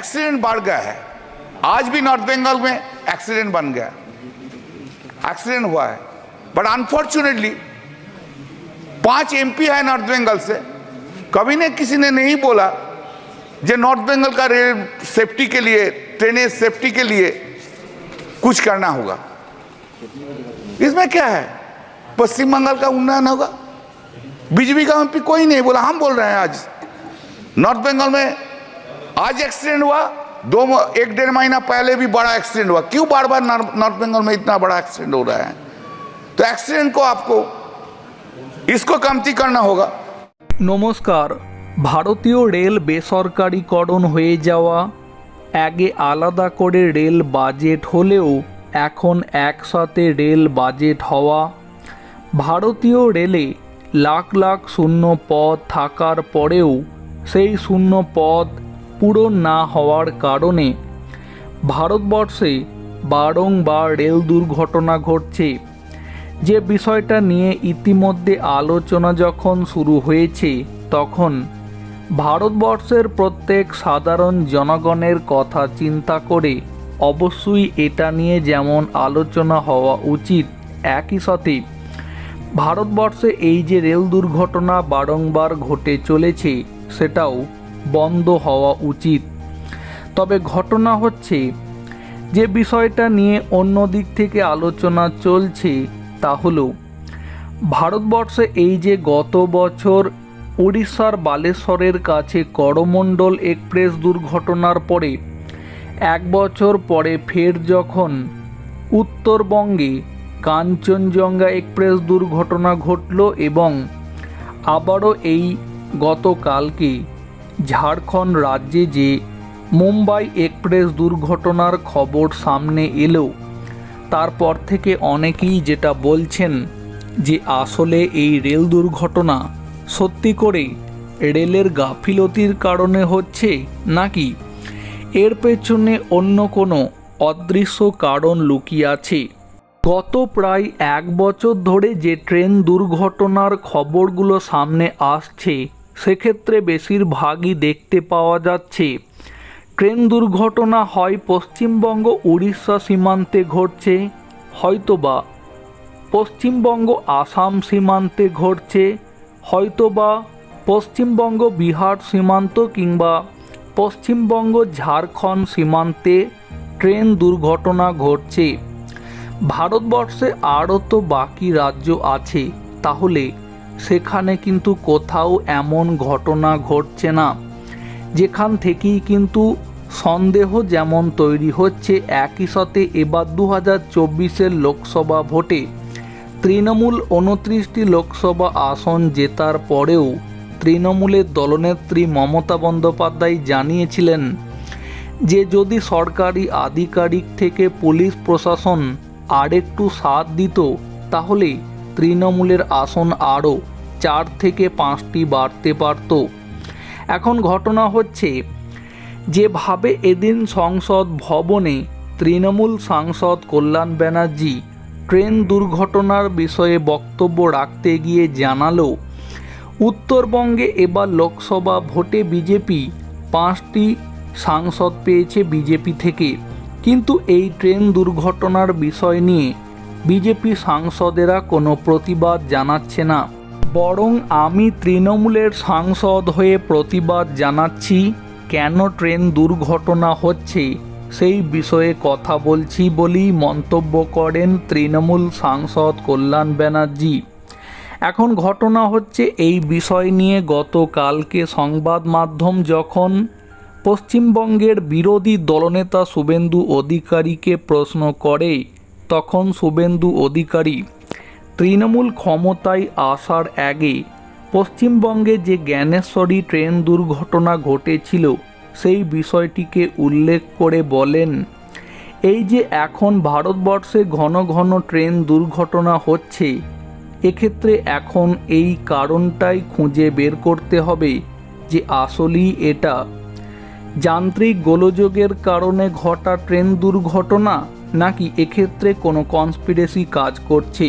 Accident बढ़ गया है। आज भी नॉर्थ बंगाल में एक्सीडेंट बन गया। एक्सीडेंट हुआ है। बट अनफॉर्चुनेटली पाँच एमपी है नॉर्थ बंगाल से। कभी ने किसी ने नहीं बोला जो नॉर्थ बंगाल का रेल सेफ्टी के लिए ट्रेनें सेफ्टी के लिए कुछ करना होगा। इसमें क्या है? पश्चिम बंगाल का उन्नयन होगा। बीजेपी का एमपी कोई नहीं बोला। हम बोल रहे हैं आज। नॉर्थ बंगाल में आज एक्सीडेंट हुआ दो म- एक डेढ़ महीना पहले भी बड़ा एक्सीडेंट हुआ क्यों बार बार नॉर्थ नॉर्थ बंगाल में इतना बड़ा एक्सीडेंट हो रहा है तो एक्सीडेंट को आपको इसको कमती करना होगा নমস্কার ভারতীয় রেল বেসরকারিকরণ হয়ে যাওয়া আগে আলাদা করে রেল বাজেট হলেও এখন একসাথে রেল বাজেট হওয়া ভারতীয় রেলে লাখ লাখ শূন্য পদ থাকার পরেও সেই শূন্য পদ পূরণ না হওয়ার কারণে ভারতবর্ষে বারংবার রেল দুর্ঘটনা ঘটছে। যে বিষয়টা নিয়ে ইতিমধ্যে আলোচনা যখন শুরু হয়েছে, তখন ভারতবর্ষের প্রত্যেক সাধারণ জনগণের কথা চিন্তা করে অবশ্যই এটা নিয়ে যেমন আলোচনা হওয়া উচিত, একই সাথে ভারতবর্ষে এই যে রেল দুর্ঘটনা বারংবার ঘটে চলেছে, সেটাও বন্ধ হওয়া উচিত। তবে ঘটনা হচ্ছে, যে বিষয়টা নিয়ে অন্য দিক থেকে আলোচনা চলছে তা হলো, ভারতবর্ষে এই যে গত বছর উড়িষ্যার বালেশ্বরের কাছে করমণ্ডল এক্সপ্রেস দুর্ঘটনার পরে, এক বছর পরে ফের যখন উত্তরবঙ্গে কাঞ্চনজঙ্ঘা এক্সপ্রেস দুর্ঘটনা ঘটল এবং আবারও এই গতকালকে ঝাড়খণ্ড রাজ্যে যে মুম্বাই এক্সপ্রেস দুর্ঘটনার খবর সামনে এলেও তারপর থেকে অনেকেই যেটা বলছেন যে আসলে এই রেল দুর্ঘটনা সত্যি করে রেলের গাফিলতির কারণে হচ্ছে নাকি? এর পেছনে অন্য কোনো অদৃশ্য কারণ লুকিয়ে আছে? গত প্রায় এক বছর ধরে যে ট্রেন দুর্ঘটনার খবরগুলো সামনে আসছে সেক্ষেত্রে বেশিরভাগই দেখতে পাওয়া যাচ্ছে। ট্রেন দুর্ঘটনা হয় পশ্চিমবঙ্গ, উড়িষ্যা সীমান্তে ঘটছে। হয়তোবা পশ্চিমবঙ্গ, আসাম সীমান্তে ঘটছে। হয়তোবা পশ্চিমবঙ্গ, বিহার সীমান্ত কিংবা পশ্চিমবঙ্গ, ঝাড়খণ্ড সীমান্তে ট্রেন দুর্ঘটনা ঘটছে। ভারতবর্ষে আরও তো বাকি রাজ্য আছে। তাহলে সেখানে কিন্তু কোথাও এমন ঘটনা ঘটছে না। যেখান থেকেই কিন্তু সন্দেহ যেমন তৈরি হচ্ছে, একই সাথে এবার দু হাজার চব্বিশের লোকসভা ভোটে তৃণমূল উনত্রিশটি লোকসভা আসন জেতার পরেও তৃণমূলের দলনেত্রী মমতা বন্দ্যোপাধ্যায় জানিয়েছিলেন যে যদি সরকারি আধিকারিক থেকে পুলিশ প্রশাসন আরেকটু সাথ দিত, তাহলে তৃণমূলের আসন আরও চার থেকে পাঁচটি বাড়তে পারত। এখন ঘটনা হচ্ছে, যেভাবে এদিন সংসদ ভবনে তৃণমূল সাংসদ কল্যাণ ব্যানার্জি ট্রেন দুর্ঘটনার বিষয়ে বক্তব্য রাখতে গিয়ে জানালো, উত্তরবঙ্গে এবার লোকসভা ভোটে বিজেপি পাঁচটি সাংসদ পেয়েছে বিজেপি থেকে। কিন্তু এই ট্রেন দুর্ঘটনার বিষয় নিয়ে বিজেপি সাংসদেরা কোনো প্রতিবাদ জানাচ্ছে না। বরং আমি তৃণমূলের সাংসদ হয়ে প্রতিবাদ জানাচ্ছি, কেন ট্রেন দুর্ঘটনা হচ্ছে? সেই বিষয়ে কথা বলছি বলেই মন্তব্য করেন তৃণমূল সাংসদ কল্যাণ ব্যানার্জি। এখন ঘটনা হচ্ছে এই বিষয় নিয়ে গতকালকে সংবাদ মাধ্যম যখন পশ্চিমবঙ্গের বিরোধী দলনেতা শুভেন্দু অধিকারীকে প্রশ্ন করে তখন শুভেন্দু অধিকারী তৃণমূল ক্ষমতায় আসার আগে পশ্চিমবঙ্গে যে জ্ঞানেশ্বরী ট্রেন দুর্ঘটনা ঘটেছিল, সেই বিষয়টিকে উল্লেখ করে বলেন, এই যে এখন ভারতবর্ষে ঘন ঘন ট্রেন দুর্ঘটনা হচ্ছে, এক্ষেত্রে এখন এই কারণটাই খুঁজে বের করতে হবে যে আসলেই এটা। যান্ত্রিক গোলযোগের কারণে ঘটা ট্রেন দুর্ঘটনা নাকি এক্ষেত্রে কোনো কনস্পিরেসি কাজ করছে?